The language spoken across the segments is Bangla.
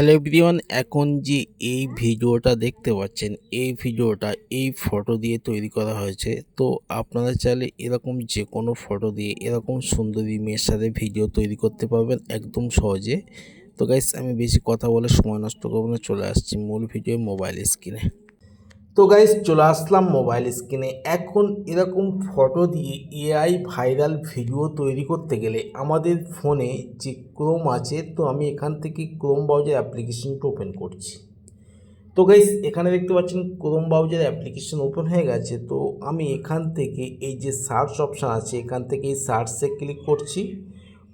হ্যালো এভরিওয়ান এখন যে এই ভিডিওটা দেখতে পাচ্ছেন, এই ভিডিওটা এই ফটো দিয়ে তৈরি করা হয়েছে। তো আপনারা চাইলে এরকম যে কোনো ফটো দিয়ে এরকম সুন্দরী মেয়ের সাথে ভিডিও তৈরি করতে পারবেন একদম সহজে। তো গাইস আমি বেশি কথা বলে সময় নষ্ট করব না, চলে আসছি মূল ভিডিও মোবাইল স্ক্রিনে তো গাইস চলে আসলাম মোবাইল স্ক্রিনে এখন এরকম ফটো দিয়ে এআই ভাইরাল ভিডিও তৈরি করতে গেলে আমাদের ফোনে যে ক্রোম আছে, তো আমি এখান থেকে ক্রোম ব্রাউজার অ্যাপ্লিকেশনটা ওপেন করছি। তো গাইস এখানে দেখতে পাচ্ছেন ক্রোম ব্রাউজার অ্যাপ্লিকেশন ওপেন হয়ে গেছে। তো আমি এখান থেকে এই যে সার্চ অপশান আছে, এখান থেকে এই সার্চে ক্লিক করছি।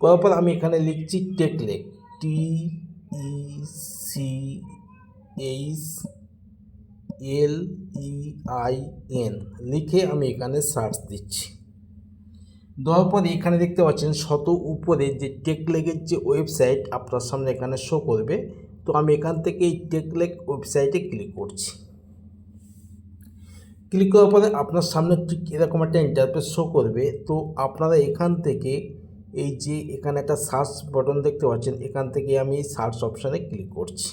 করার পর আমি এখানে লিখছি টেকলেক T E C H L E I N লিখে আমি এখানে সার্চ দিচ্ছি। দেওয়ার পরে এখানে দেখতে পাচ্ছেন শত উপরে যে টেকলেগের যে ওয়েবসাইট আপনার সামনে এখানে শো করবে, তো আমি এখান থেকে এই টেকলেগ ওয়েবসাইটে ক্লিক করছি। ক্লিক করার পরে আপনার সামনে ঠিক এরকম একটা ইন্টারফেস শো করবে, তো আপনারা এখান থেকে এই যে এখানে একটা সার্চ বটন দেখতে পাচ্ছেন, এখান থেকে আমি সার্চ অপশানে ক্লিক করছি।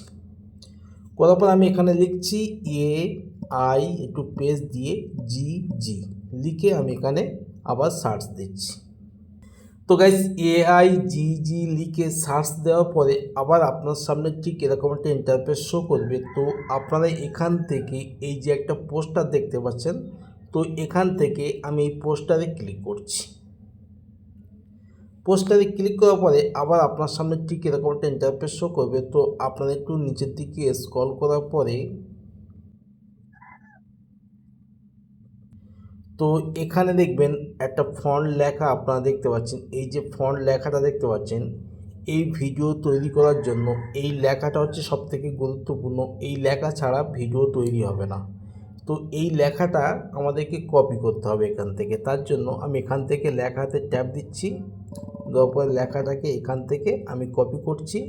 করার পর আমি এখানে লিখছি এ আই একটু পেজ দিয়ে জি জি লিখে আমি এখানে আবার সার্চ দিচ্ছি। তো গাইস এআই জি জি লিখে সার্চ দেওয়ার পরে আবার আপনার সামনে ঠিক এরকম একটা ইন্টারফেস শো করবে। তো আপনারা এখান থেকে এই যে একটা পোস্টার দেখতে পাচ্ছেন, তো এখান থেকে আমি এই পোস্টারে ক্লিক করছি। পোস্টারে ক্লিক করার পরে আবার আপনার সামনে ঠিক এরকম একটা ইন্টারফেস শো করবে। তো আপনারা একটু নিচের দিকে স্ক্রল করার পরে তো এখানে দেখবেন একটা ফন্ট লেখা আপনারা দেখতে পাচ্ছেন। এই যে ফন্ট লেখাটা দেখতে পাচ্ছেন, এই ভিডিও তৈরি করার জন্য এই লেখাটা হচ্ছে সবথেকে গুরুত্বপূর্ণ। এই লেখা ছাড়া ভিডিও তৈরি হবে না। তো এই লেখাটা আমাদেরকে কপি করতে হবে এখান থেকে। তার জন্য আমি এখান থেকে লেখাতে ট্যাপ দিচ্ছি। দেওয়ার পরে লেখাটাকে এখান থেকে আমি কপি করছি।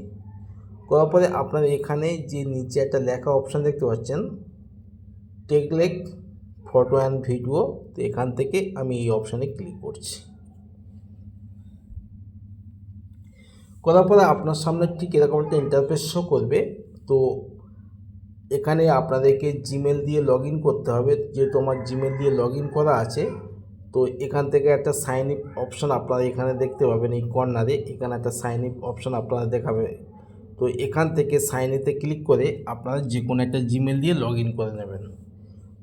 করার পরে আপনারা এখানে যে নিচে একটা লেখা অপশান দেখতে পাচ্ছেন টেকলেক ফটো অ্যান্ড ভিডিও তো এখান থেকে আমি এই অপশানে ক্লিক করছি। করার পরে আপনার সামনে ঠিক এরকম একটা ইন্টারফেস শো করবে। তো এখানে আপনাদেরকে জিমেল দিয়ে লগ করতে হবে যেহেতু আমার জিমেল দিয়ে লগ করা আছে, তো এখান থেকে একটা সাইন ইপ অপশান আপনারা এখানে দেখতে পাবেন এই কর্নারে এখানে একটা সাইন ইপ অপশান আপনারা দেখাবে। তো এখান থেকে সাইন ইতে ক্লিক করে আপনারা যে কোনো একটা জিমেল দিয়ে লগ করে নেবেন।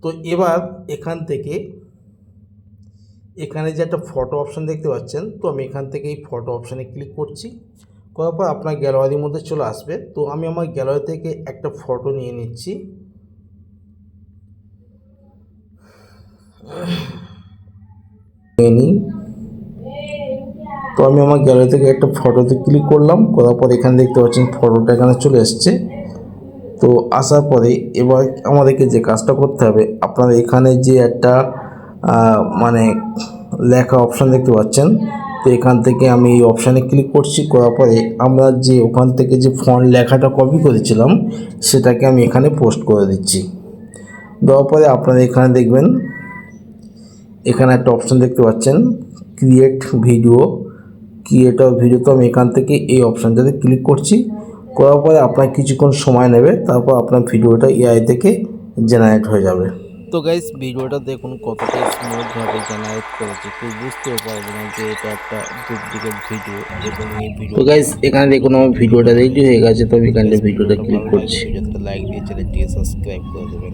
তো এবার এখান থেকে, এখানে যে একটা ফটো অপশান দেখতে পাচ্ছেন, তো আমি এখান থেকে এই ফটো অপশানে ক্লিক করছি। করার পর আপনার গ্যালারির মধ্যে চলে আসবে। তো আমি আমার গ্যালারি থেকে একটা ফটো নিয়ে নিচ্ছি। তো আমি আমার গ্যালারি থেকে একটা ফটোতে ক্লিক করলাম। করার পর এখানে দেখতে পাচ্ছেন ফটোটা এখানে চলে এসছে। তো আসার পরে এবার আমাদেরকে যে কাজটা করতে হবে, আপনারা এখানে যে একটা মানে লেখা অপশান দেখতে পাচ্ছেন তো এখান থেকে আমি এই অপশানে ক্লিক করছি, করার পরে আমরা যে ওখান থেকে যে ফন্ট লেখাটা কপি করেছিলাম, সেটাকে আমি এখানে পোস্ট করে দিচ্ছি। দেওয়ার পরে আপনারা এখানে দেখবেন, এখানে একটা অপশান দেখতে পাচ্ছেন ক্রিয়েট ভিডিও ক্রিয়েটর ভিডিও তো আমি এখান থেকে এই অপশানটাতে ক্লিক করছি, করার পরে আপনার কিছুক্ষণ সময় নেবে, তারপর আপনার ভিডিওটা এআই থেকে জেনারেট হয়ে যাবে। তো গাইস ভিডিওটা দেখুন কতটা স্মুথভাবে জেনারেট করেছে। কেউ বুঝতেও পারবে না যে এটা একটা ডুপ্লিকেট ভিডিও এবং এই ভিডিও তো গাইস এখানে দেখুন আমার ভিডিওটা রেডি হয়ে গেছে তো আমি এখানে ভিডিওটা ক্লিক করছি। লাইক দিয়ে চ্যানেলটি সাবস্ক্রাইব করে দেবেন।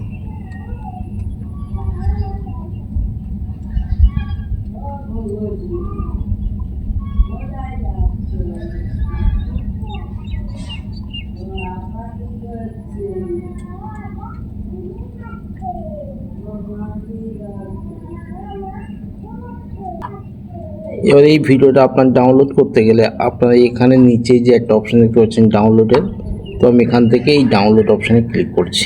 এবার এই ভিডিওটা আপনার ডাউনলোড করতে গেলে আপনারা এখানে নিচে যে একটা অপশন দেখতে পাচ্ছেন ডাউনলোডের তো আমি এখান থেকে এই ডাউনলোড অপশানে ক্লিক করছি।